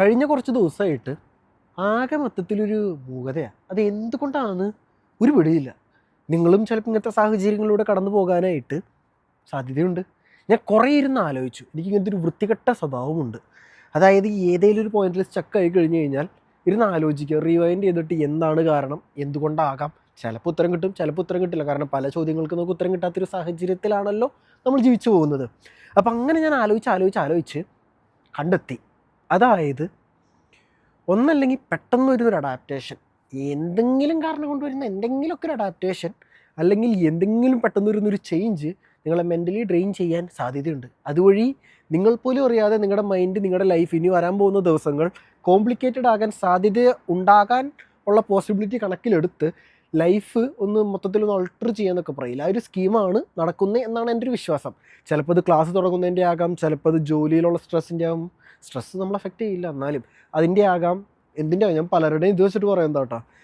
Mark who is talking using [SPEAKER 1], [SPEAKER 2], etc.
[SPEAKER 1] കഴിഞ്ഞ കുറച്ച് ദിവസമായിട്ട് ആകെ മൊത്തത്തിലൊരു മൂകതയാണ് അത് എന്തുകൊണ്ടാണ്? ഒരു പിടിയില്ല. നിങ്ങളും ചിലപ്പോൾ ഇങ്ങനത്തെ സാഹചര്യങ്ങളിലൂടെ കടന്നു പോകാനായിട്ട് സാധ്യതയുണ്ട്. ഞാൻ കുറേ ഇരുന്ന് ആലോചിച്ചു. എനിക്ക് ഇങ്ങനത്തെ ഒരു വൃത്തികെട്ട സ്വഭാവമുണ്ട്. അതായത് ഏതെങ്കിലും ഒരു പോയിന്റിൽ സ്റ്റക്കായി കഴിഞ്ഞു കഴിഞ്ഞാൽ ഇരുന്ന് ആലോചിക്കുക റിവൈൻഡ് ചെയ്തിട്ട് എന്താണ് കാരണം എന്തുകൊണ്ടാകാം? ചിലപ്പോൾ ഉത്തരം കിട്ടും ചിലപ്പോൾ ഉത്തരം കിട്ടില്ല. കാരണം പല ചോദ്യങ്ങൾക്കും നമുക്ക് ഉത്തരം കിട്ടാത്തൊരു സാഹചര്യത്തിലാണല്ലോ നമ്മൾ ജീവിച്ചു പോകുന്നത്. അപ്പം അങ്ങനെ ഞാൻ ആലോചിച്ച് ആലോചിച്ച് ആലോചിച്ച് കണ്ടെത്തി. അതായത് ഒന്നല്ലെങ്കിൽ പെട്ടെന്ന് വരുന്ന ഒരു അഡാപ്റ്റേഷൻ എന്തെങ്കിലും കാരണം കൊണ്ട് വരുന്ന എന്തെങ്കിലുമൊക്കെ ഒരു അഡാപ്റ്റേഷൻ അല്ലെങ്കിൽ എന്തെങ്കിലും പെട്ടെന്ന് വരുന്നൊരു ചേഞ്ച് നിങ്ങളെ മെന്റലി ഡ്രെയിൻ ചെയ്യാൻ സാധ്യതയുണ്ട്. അതുവഴി നിങ്ങൾ പോലും അറിയാതെ നിങ്ങളുടെ മൈൻഡ് നിങ്ങളുടെ ലൈഫ് ഇനി വരാൻ പോകുന്ന ദിവസങ്ങൾ കോംപ്ലിക്കേറ്റഡ് ആകാൻ സാധ്യത ഉണ്ടാകാൻ ഉള്ള പോസിബിലിറ്റി കണക്കിലെടുത്ത് ലൈഫ് ഒന്ന് മൊത്തത്തിൽ ഒന്ന് ഓൾട്ടർ ചെയ്യാന്നൊക്കെ പറയില്ല. ആ ഒരു സ്കീമാണ് നടക്കുന്നത് എന്നാണ് എന്റെ ഒരു വിശ്വാസം. ചിലപ്പോൾ ഇത് ക്ലാസ് തുടങ്ങുന്നതിന്റെ ആകാം ചിലപ്പോൾ അത് ജോലിയിലുള്ള സ്ട്രെസ്സിന്റെ ആകും സ്ട്രെസ്സ് നമ്മൾ അഫക്റ്റ് ചെയ്യില്ല എന്നാലും അതിന്റെ ആകാം. എന്തിന്റെ ഞാൻ പലരുടെയും ഇത് വെച്ചിട്ട് പറയാം കേട്ടോ